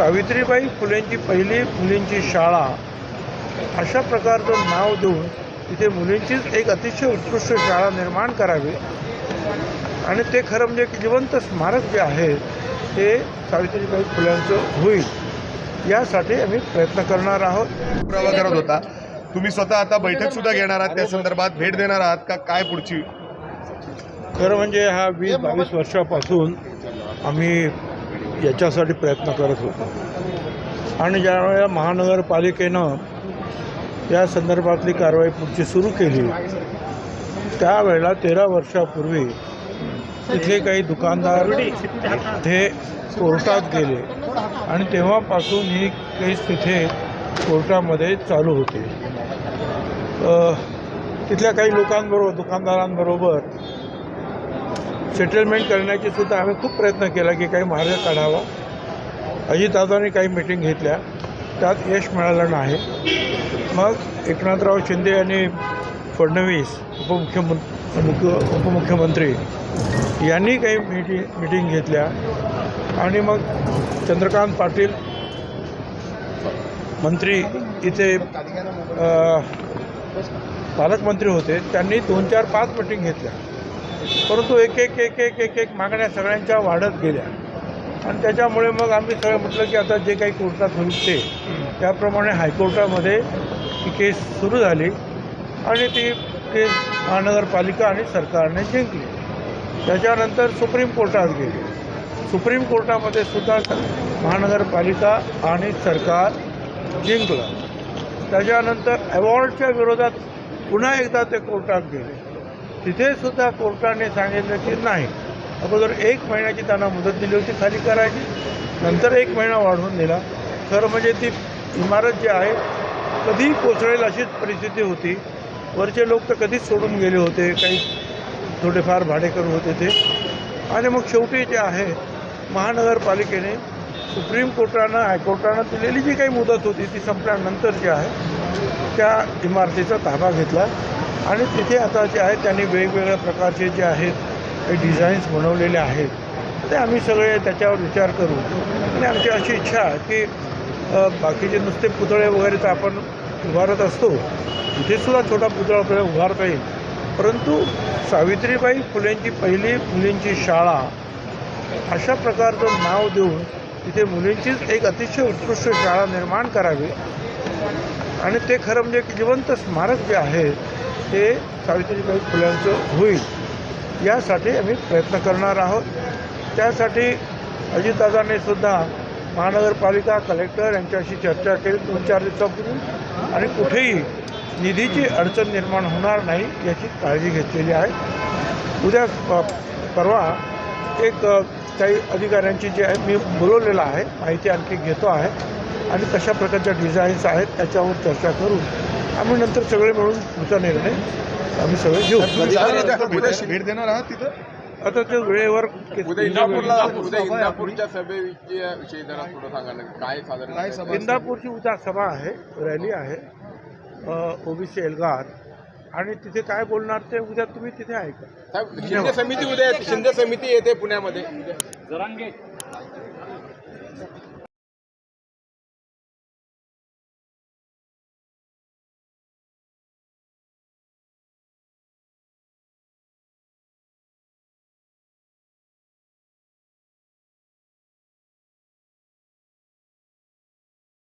सावित्रीबाई फुलेंची पहिली मुलींची शाळा. अशा प्रकारचं नाव देऊन तिथे मुलींचीच एक अतिशय उत्कृष्ट शाळा निर्माण करावी. आणि ते खरं म्हणजे एक जिवंत स्मारक जे आहे ते सावित्रीबाई फुल्यांचं होईल. यासाठी आम्ही प्रयत्न करणार आहोत. पुरावा करत होता. तुम्ही स्वतः आता बैठक सुद्धा घेणार आहात त्या संदर्भात भेट देणार आहात का? काय पुढची? खरं म्हणजे हा वीस बावीस वर्षापासून आम्ही याच्यासाठी प्रयत्न करत होतो. आणि ज्यावेळेला महानगरपालिकेनं या संदर्भातली कारवाई पुढची सुरू केली त्यावेळेला तेरा वर्षापूर्वी तिथले काही दुकानदार ते कोर्टात गेले आणि तेव्हापासून ही केस तिथे कोर्टामध्ये चालू होते. तिथल्या काही लोकांबरोबर दुकानदारांबरोबर सेटलमेंट करण्याची सुद्धा आम्ही खूप प्रयत्न केला की काही मार्ग काढावा. अजितदादांनी काही मिटिंग घेतल्या. त्यात यश मिळालं नाही. मग एकनाथराव शिंदे आणि फडणवीस उपमुख्यमंत्री मुख्य उपमुख्यमंत्री यांनी काही मिटिंग मिटिंग घेतल्या. आणि मग चंद्रकांत पाटील मंत्री इथे पालकमंत्री होते. त्यांनी दोन चार पाच मिटिंग घेतल्या. परंतु एक एक एक एक एक एक मागण्या सगळ्यांच्या वाढत गेल्या. आणि त्याच्यामुळे मग आम्ही सगळं म्हटलं की आता जे काही कोर्टात होईल ते त्याप्रमाणे हायकोर्टामध्ये ती केस सुरू झाली आणि ती केस महानगरपालिका आणि सरकारने जिंकली. त्याच्यानंतर सुप्रीम कोर्टात गेली. सुप्रीम कोर्टामध्ये सुद्धा महानगरपालिका आणि सरकार जिंकलं. त्याच्यानंतर अवॉर्डच्या विरोधात पुन्हा एकदा ते कोर्टात गेले. तिथे सुद्धा कोर्टाने सांगितलं की नाही. अगोदर एक महिन्याची त्यांना मुदत दिली होती खाली करायची. नंतर एक महिना वाढवून दिला. खरं म्हणजे ती इमारत जी आहे कधीही कोसळेल अशीच परिस्थिती होती. वरचे लोक तर कधीच सोडून गेले होते काही थोडेफार भाडेकरू होते ते. आणि मग शेवटी जे आहे महानगरपालिकेने सुप्रीम कोर्टानं हायकोर्टानं दिलेली जी काही मुदत होती ती संपल्यानंतर जी आहे त्या इमारतीचा ताबा घेतला. आणि तिथे आता जे आहेत त्यांनी वेगवेगळ्या प्रकारचे जे आहेत ते डिझाईन्स बनवलेले आहेत. ते आम्ही सगळे त्याच्यावर विचार करू. आणि आमची अशी इच्छा आहे की बाकीचे नुसते पुतळे वगैरे तर आपण उभारत असतो तिथे सुद्धा छोटा पुतळा आपल्याला उभारता येईल. परंतु सावित्रीबाई फुलेंची पहिली मुलींची शाळा अशा प्रकारचं नाव देऊन तिथे मुलींचीच एक अतिशय उत्कृष्ट शाळा निर्माण करावी. आणि ते खरं म्हणजे एक जिवंत स्मारक जे आहे ते सावित्रीबाई फुल्यांचं होईल यासाठी आम्ही प्रयत्न करणार आहोत. त्यासाठी अजितदादांनी सुद्धा महानगरपालिका कलेक्टर यांच्याशी चर्चा केली दोन चार दिवसापूर्वी आणि कुठेही निधीची अडचण निर्माण होणार नाही याची काळजी घेतलेली आहे. उद्या प- परवा एक काही अधिकाऱ्यांची जी आहे मी बोलवलेलं आहे माहिती आणखी घेतो आहे. आणि कशा प्रकारच्या डिझाईन्स आहेत त्याच्यावर चर्चा करून आम्ही नंतर सगळे मिळून पुढचा निर्णय आम्ही सगळे घेऊ. भेट देणार आहात तिथं? आता ते वेळेवर इंदापूरच्या सभेच्या विषयी जरा थोडं सांगा ना काय साधारण? इंदापूरची उद्या सभा आहे रॅली आहे ओबीसी एल्गार. आणि तिथे काय बोलणार ते उद्या तुम्ही तिथे ऐका. शिंदे समिती उद्या. शिंदे समिती येते पुण्यामध्ये.